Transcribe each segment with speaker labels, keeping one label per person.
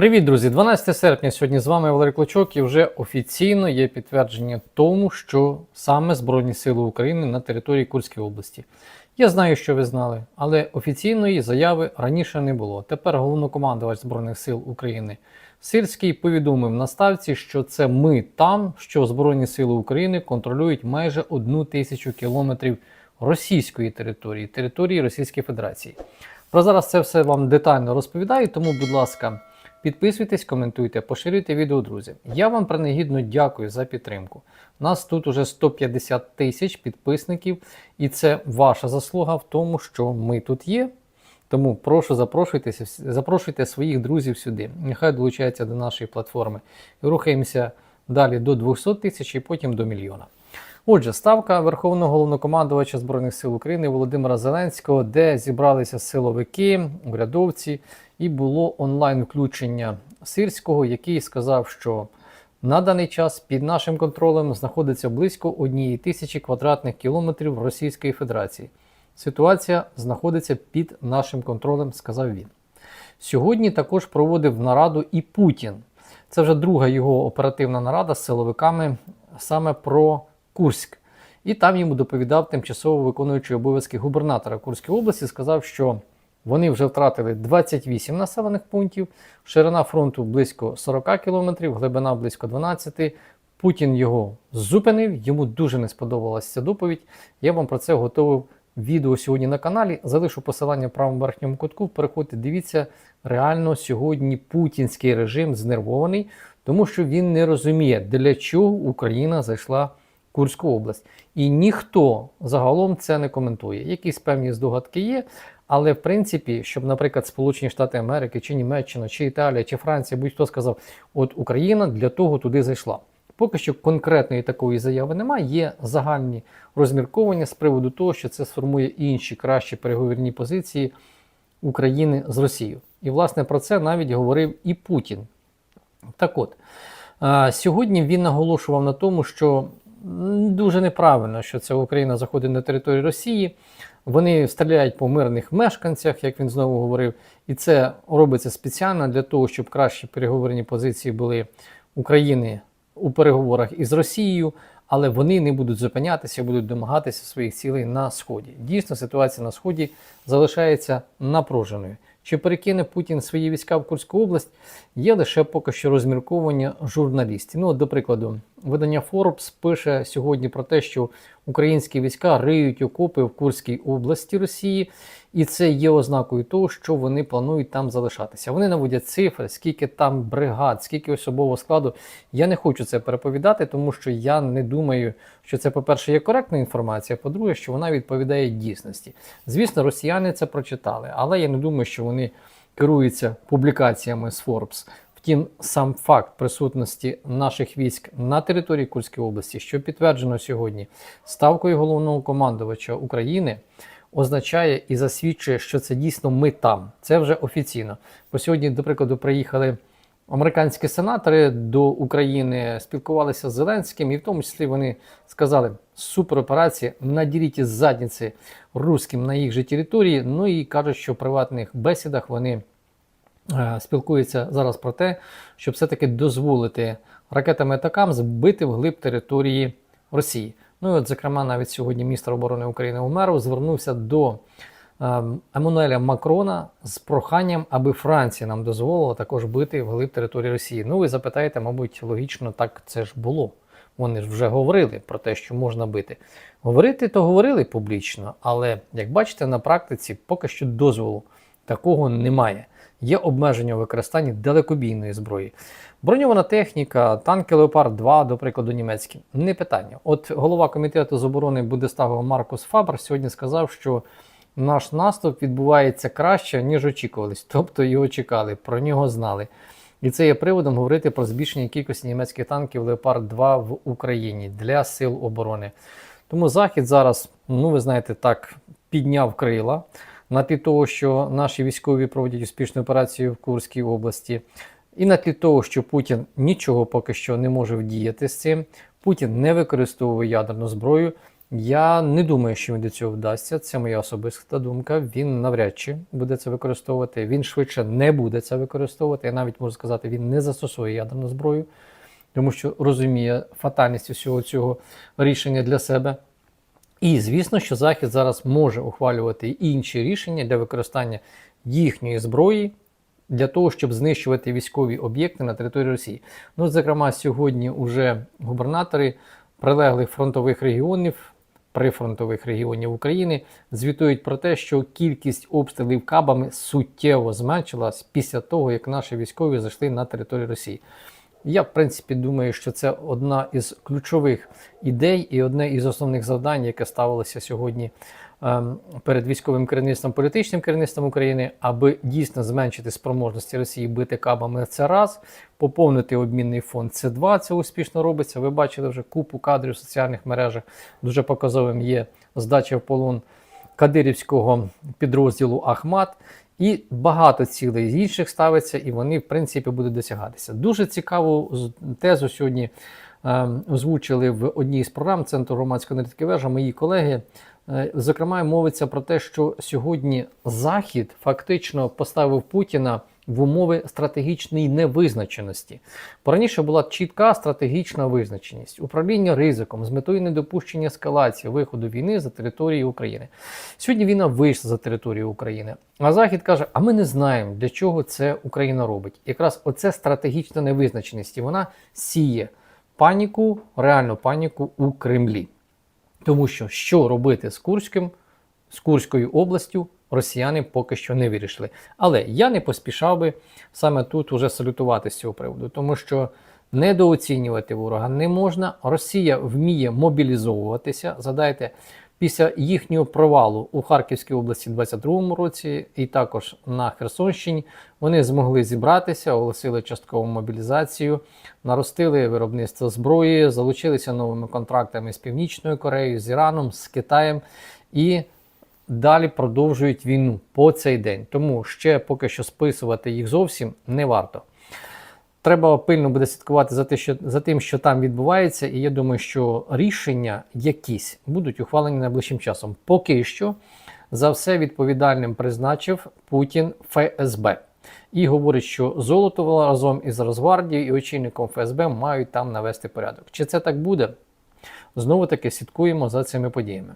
Speaker 1: Привіт, друзі! 12 серпня сьогодні з вами Валерій Клочок і вже офіційно є підтвердження тому, що саме Збройні Сили України на території Курської області. Я знаю, що ви знали, але офіційної заяви раніше не було. Тепер головнокомандувач Збройних сил України Сирський повідомив на ставці, що це ми там, що Збройні Сили України контролюють майже одну тисячу кілометрів російської території, території Російської Федерації. Про зараз це все вам детально розповідаю, тому, будь ласка, підписуйтесь, коментуйте, поширюйте відео, друзі. Я вам принагідно дякую за підтримку. У Нас тут уже 150 тисяч підписників, і це ваша заслуга в тому, що ми тут є. Тому прошу запрошуйтеся, запрошуйте своїх друзів сюди. Нехай долучаються до нашої платформи. Рухаємося далі до 200 тисяч і потім до мільйона. Отже, ставка Верховного головнокомандувача Збройних сил України Володимира Зеленського, де зібралися силовики, урядовці, і було онлайн включення Сирського, який сказав, що на даний час під нашим контролем знаходиться близько однієї тисячі квадратних кілометрів Російської Федерації. Ситуація знаходиться під нашим контролем, сказав він. Сьогодні також проводив нараду і Путін. Це вже друга його оперативна нарада з силовиками саме про Курськ. І там йому доповідав тимчасово виконуючий обов'язки губернатора Курської області, сказав, що вони вже втратили 28 населених пунктів, ширина фронту близько 40 кілометрів, глибина близько 12. Путін його зупинив, йому дуже не сподобалася ця доповідь. Я вам про це готував відео сьогодні на каналі. Залишу посилання в правому верхньому кутку. Переходьте, дивіться, реально сьогодні путінський режим знервований, тому що він не розуміє, для чого Україна зайшла Курську область. І ніхто загалом це не коментує. Якісь певні здогадки є. Але в принципі, щоб, наприклад, Сполучені Штати Америки, чи Німеччина, чи Італія, чи Франція, будь-хто сказав, от Україна для того туди зайшла. Поки що конкретної такої заяви немає, є загальні розмірковання з приводу того, що це сформує інші кращі переговірні позиції України з Росією. І, власне, про це навіть говорив і Путін. Так от, сьогодні він наголошував на тому, що дуже неправильно, що це Україна заходить на територію Росії. Вони стріляють по мирних мешканцях, як він знову говорив, і це робиться спеціально для того, щоб кращі переговорні позиції були України у переговорах із Росією, але вони не будуть зупинятися, будуть домагатися своїх цілей на сході. Дійсно, ситуація на сході залишається напруженою. Чи перекине Путін свої війська в Курську область, є лише поки що розмірковування журналістів. Ну, до прикладу, видання Forbes пише сьогодні про те, що українські війська риють окопи в Курській області Росії, і це є ознакою того, що вони планують там залишатися. Вони наводять цифри, скільки там бригад, скільки особового складу. Я не хочу це переповідати, тому що я не думаю, що це, по-перше, є коректна інформація, а по-друге, що вона відповідає дійсності. Звісно, росіяни це прочитали, але я не думаю, що вони керуються публікаціями з Forbes. Втім, сам факт присутності наших військ на території Курської області, що підтверджено сьогодні ставкою головного командувача України, означає і засвідчує, що це дійсно ми там. Це вже офіційно. Бо сьогодні, до прикладу, приїхали американські сенатори до України, спілкувалися з Зеленським, і в тому числі вони сказали: супероперація, наділіть із задниці русським на їх же території. Ну і кажуть, що в приватних бесідах вони. Е, спілкується зараз про те, щоб все-таки дозволити ракетами атакам збити вглиб території Росії. Ну і от, зокрема, навіть сьогодні міністр оборони України Умеров звернувся до е, Еммануеля Макрона з проханням, аби Франція нам дозволила також бити вглиб території Росії. Ну, ви запитаєте, мабуть, логічно, так це ж було. Вони ж вже говорили про те, що можна бити. Говорити то говорили публічно, але як бачите, на практиці поки що дозволу такого немає є обмеження у використанні далекобійної зброї. Броньована техніка, танки Леопард 2, до прикладу, німецькі не питання. От голова комітету з оборони Будестагу Маркус Фабр сьогодні сказав, що наш наступ відбувається краще, ніж очікувались. Тобто його чекали, про нього знали. І це є приводом говорити про збільшення кількості німецьких танків Леопард 2 в Україні для сил оборони. Тому Захід зараз, ну ви знаєте, так підняв крила на тлі того, що наші військові проводять успішну операцію в Курській області, і на тлі того, що Путін нічого поки що не може вдіяти з цим, Путін не використовує ядерну зброю. Я не думаю, що він до цього вдасться. Це моя особиста думка. Він навряд чи буде це використовувати. Він швидше не буде це використовувати. Я навіть можу сказати, він не застосує ядерну зброю, тому що розуміє фатальність усього цього рішення для себе. І звісно, що Захід зараз може ухвалювати інші рішення для використання їхньої зброї для того, щоб знищувати військові об'єкти на території Росії. Ну, зокрема, сьогодні вже губернатори прилеглих фронтових регіонів, прифронтових регіонів України звітують про те, що кількість обстрілів кабами суттєво зменшилась після того, як наші військові зайшли на територію Росії. Я, в принципі, думаю, що це одна із ключових ідей і одне із основних завдань, яке ставилося сьогодні ем, перед військовим керівництвом, політичним керівництвом України, аби дійсно зменшити спроможності Росії бити кабами. Це раз, поповнити обмінний фонд. Це два. Це успішно робиться. Ви бачили вже купу кадрів в соціальних мережах. Дуже показовим є здача в полон кадирівського підрозділу Ахмат. І багато цілей з інших ставиться, і вони, в принципі, будуть досягатися. Дуже цікаву тезу сьогодні е, озвучили в одній з програм Центру громадської аналітики вежа мої колеги. Е, зокрема, мовиться про те, що сьогодні Захід фактично поставив Путіна в умови стратегічної невизначеності. Бо раніше була чітка стратегічна визначеність управління ризиком з метою недопущення ескалації виходу війни за території України. Сьогодні війна вийшла за територію України. А Захід каже: а ми не знаємо, для чого це Україна робить. Якраз оце стратегічна невизначеність, і вона сіє паніку, реальну паніку у Кремлі. Тому що що робити з Курським, з Курською областю, росіяни поки що не вирішили. Але я не поспішав би саме тут уже салютувати з цього приводу, тому що недооцінювати ворога не можна. Росія вміє мобілізовуватися. Згадайте, після їхнього провалу у Харківській області в 22-му році, і також на Херсонщині, вони змогли зібратися, оголосили часткову мобілізацію, наростили виробництво зброї, залучилися новими контрактами з Північною Кореєю, з Іраном, з Китаєм і далі продовжують війну по цей день. Тому ще поки що списувати їх зовсім не варто. Треба пильно буде слідкувати за, те, що, за тим, що там відбувається, і я думаю, що рішення якісь будуть ухвалені найближчим часом. Поки що за все відповідальним призначив Путін ФСБ. І говорить, що Золотова разом із Росгвардією і очільником ФСБ мають там навести порядок. Чи це так буде? Знову таки слідкуємо за цими подіями.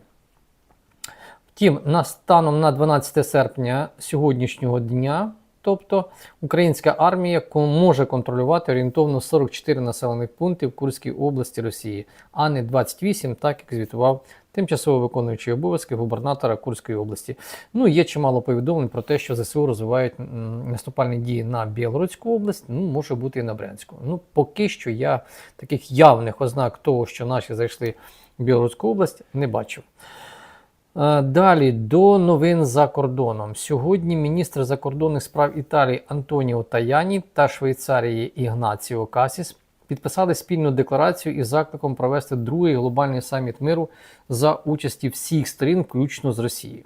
Speaker 1: Втім, на станом на 12 серпня сьогоднішнього дня, тобто українська армія може контролювати орієнтовно 44 населених пункти в Курській області Росії, а не 28, так як звітував тимчасово виконуючий обов'язки губернатора Курської області. Ну, є чимало повідомлень про те, що ЗСУ розвивають наступальні дії на Білоруську область, ну, може бути і на Брянську. Ну, поки що я таких явних ознак того, що наші зайшли в Білоруську область, не бачив. Е, Далі до новин за кордоном. Сьогодні міністр закордонних справ Італії Антоніо Таяні та Швейцарії Ігнаціо Касіс підписали спільну декларацію із закликом провести другий глобальний саміт миру за участі всіх сторін, включно з Росією.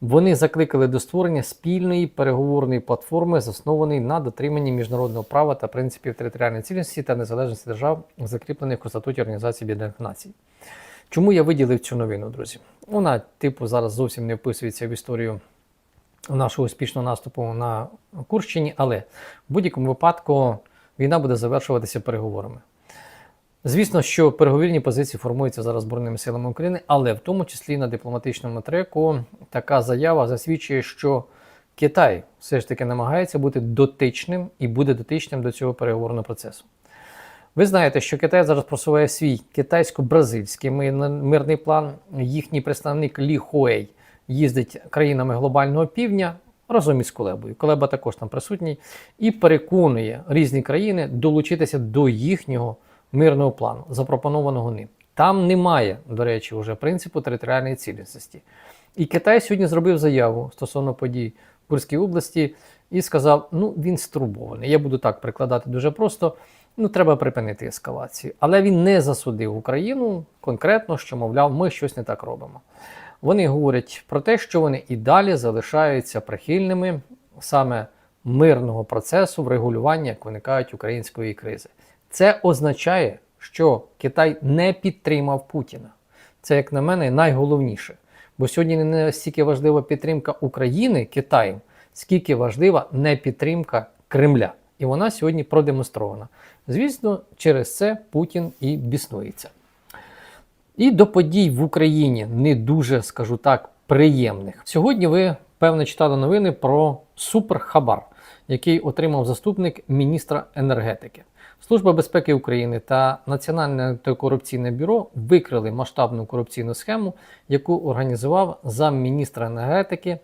Speaker 1: Вони закликали до створення спільної переговорної платформи, заснованої на дотриманні міжнародного права та принципів територіальної цілісності та незалежності держав, закріплених у статуті Організації Об'єднаних Націй. Чому я виділив цю новину, друзі? Вона, типу, зараз зовсім не вписується в історію нашого успішного наступу на Курщині, але в будь-якому випадку війна буде завершуватися переговорами. Звісно, що переговірні позиції формуються зараз Збройними силами України, але в тому числі на дипломатичному треку така заява засвідчує, що Китай все ж таки намагається бути дотичним і буде дотичним до цього переговорного процесу. Ви знаєте, що Китай зараз просуває свій китайсько-бразильський мирний план. Їхній представник Лі Хуей їздить країнами глобального півдня разом із Колебою. Колеба також там присутній і переконує різні країни долучитися до їхнього мирного плану, запропонованого ним. Там немає, до речі, вже принципу територіальної цілісності. І Китай сьогодні зробив заяву стосовно подій в Курській області і сказав: ну він стурбований. Я буду так прикладати дуже просто. Ну, треба припинити ескалацію. Але він не засудив Україну конкретно, що, мовляв, ми щось не так робимо. Вони говорять про те, що вони і далі залишаються прихильними саме мирного процесу врегулювання, як виникають української кризи. Це означає, що Китай не підтримав Путіна. Це, як на мене, найголовніше. Бо сьогодні не стільки важлива підтримка України Китаєм, скільки важлива не підтримка Кремля. І вона сьогодні продемонстрована. Звісно, через це Путін і біснується. І до подій в Україні не дуже, скажу так, приємних. Сьогодні ви, певно, читали новини про суперхабар, який отримав заступник міністра енергетики. Служба безпеки України та Національне антикорупційне бюро викрили масштабну корупційну схему, яку організував замміністра енергетики,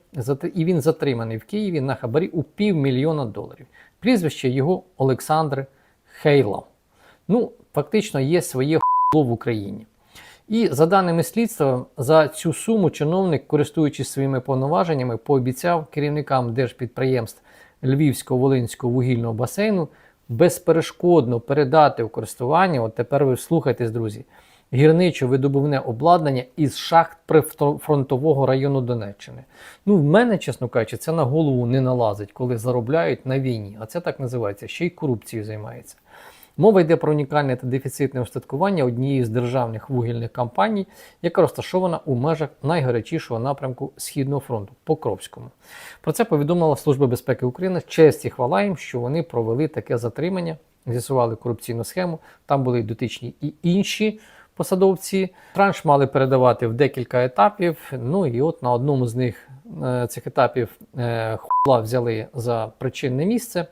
Speaker 1: і він затриманий в Києві на хабарі у півмільйона доларів. Прізвище його Олександр Хейло. Ну, фактично, є своє хуйло в Україні. І за даними слідства, за цю суму чиновник, користуючись своїми повноваженнями, пообіцяв керівникам держпідприємств Львівського волинського вугільного басейну безперешкодно передати у користування. От тепер ви слухайтесь, друзі, гірничо-видобувне обладнання із шахт прифронтового району Донеччини. Ну, в мене, чесно кажучи, це на голову не налазить, коли заробляють на війні. А це так називається, ще й корупцією займається. Мова йде про унікальне та дефіцитне устаткування однієї з державних вугільних компаній, яка розташована у межах найгарячішого напрямку Східного фронту Покровському. Про це повідомила Служба безпеки України. Честь і хвала їм, що вони провели таке затримання, з'ясували корупційну схему. Там були дотичні і інші посадовці. Транш мали передавати в декілька етапів. Ну і от на одному з них е, цих етапів е, хула взяли за причинне місце.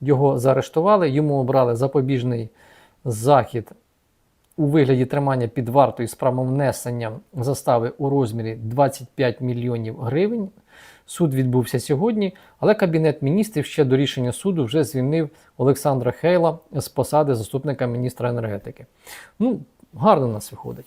Speaker 1: Його заарештували, йому обрали запобіжний захід у вигляді тримання під вартою з правом внесення застави у розмірі 25 мільйонів гривень. Суд відбувся сьогодні, але Кабінет міністрів ще до рішення суду вже звільнив Олександра Хейла з посади заступника міністра енергетики. Ну, гарно у нас виходить.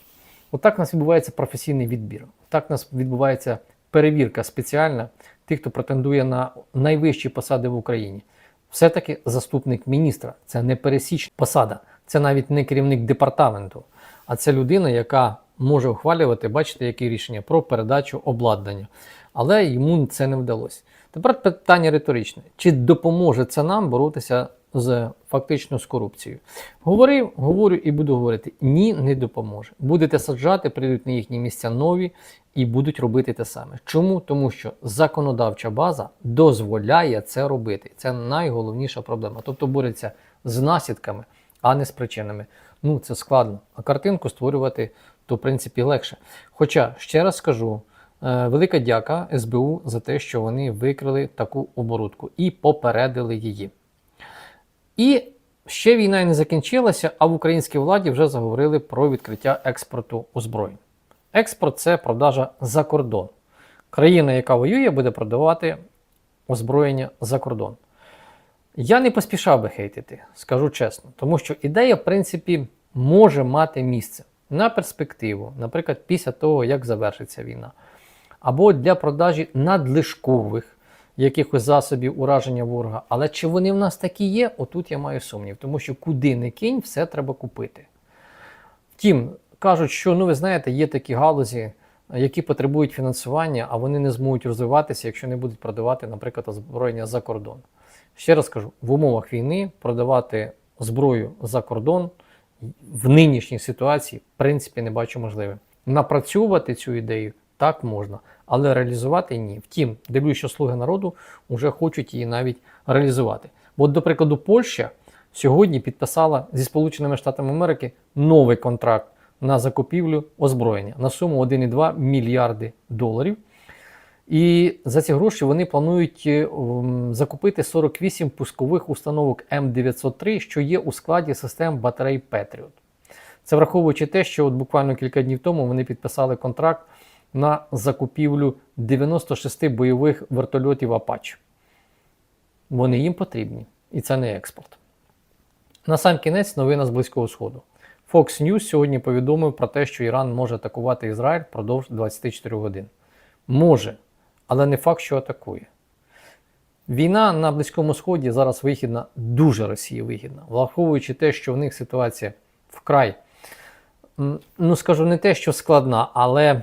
Speaker 1: Отак у нас відбувається професійний відбір. Так у нас відбувається перевірка спеціальна тих, хто претендує на найвищі посади в Україні. Все-таки заступник міністра це не пересічна посада, це навіть не керівник департаменту, а це людина, яка може ухвалювати, бачите, які рішення про передачу обладнання. Але йому це не вдалося. Тепер питання риторичне: чи допоможе це нам боротися з фактично з корупцією? Говорив, говорю і буду говорити: ні, не допоможе. Будете саджати, прийдуть на їхні місця нові і будуть робити те саме. Чому? Тому що законодавча база дозволяє це робити. Це найголовніша проблема. Тобто бореться з наслідками, а не з причинами. Ну, це складно. А картинку створювати то, в принципі, легше. Хоча, ще раз скажу, велика дяка СБУ за те, що вони викрили таку оборудку і попередили її. І ще війна не закінчилася, а в українській владі вже заговорили про відкриття експорту озброєнь. Експорт це продажа за кордон. Країна, яка воює, буде продавати озброєння за кордон. Я не поспішав би хейтити, скажу чесно, тому що ідея, в принципі, може мати місце на перспективу, наприклад, після того, як завершиться війна, або для продажі надлишкових якихось засобів ураження ворога. Але чи вони в нас такі є? Отут я маю сумнів, тому що куди не кинь, все треба купити. Втім, кажуть, що ну ви знаєте, є такі галузі, які потребують фінансування, а вони не зможуть розвиватися, якщо не будуть продавати, наприклад, озброєння за кордон. Ще раз кажу, в умовах війни продавати зброю за кордон в нинішній ситуації, в принципі, не бачу можливим. Напрацьовувати цю ідею так можна, але реалізувати ні. Втім, дивлюсь, що слуги народу вже хочуть її навіть реалізувати. Бо, до прикладу, Польща сьогодні підписала зі Сполученими Штатами Америки новий контракт на закупівлю озброєння на суму 1,2 мільярди доларів. І за ці гроші вони планують е, закупити 48 пускових установок М903, що є у складі систем батарей Patriot. Це враховуючи те, що от буквально кілька днів тому вони підписали контракт на закупівлю 96 бойових вертольотів Apache. Вони їм потрібні, і це не експорт. На сам кінець новина з Близького Сходу. Fox News сьогодні повідомив про те, що Іран може атакувати Ізраїль впродовж 24 годин. Може, але не факт, що атакує. Війна на Близькому Сході зараз вигідна, дуже Росії вигідна, враховуючи те, що в них ситуація вкрай, ну скажу не те, що складна, але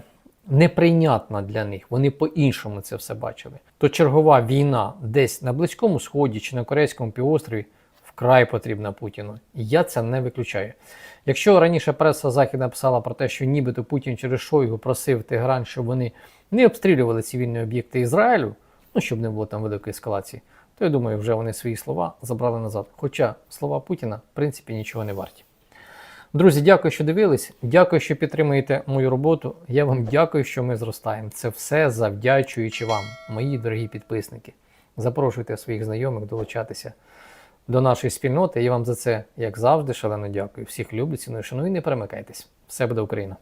Speaker 1: неприйнятна для них. Вони по-іншому це все бачили. То чергова війна десь на Близькому Сході чи на Корейському півострові вкрай потрібна Путіну. І я це не виключаю. Якщо раніше преса західна писала про те, що нібито Путін через Шойгу просив Тегран, щоб вони не обстрілювали цивільні об'єкти Ізраїлю, ну щоб не було там великої ескалації, то я думаю, вже вони свої слова забрали назад. Хоча слова Путіна, в принципі, нічого не варті. Друзі, дякую, що дивились. Дякую, що підтримуєте мою роботу. Я вам дякую, що ми зростаємо. Це все завдячуючи вам, мої дорогі підписники. Запрошуйте своїх знайомих долучатися до нашої спільноти. Я вам за це, як завжди, шалено дякую. Всіх люблю, ціную, шаную і не перемикайтесь. Все буде Україна!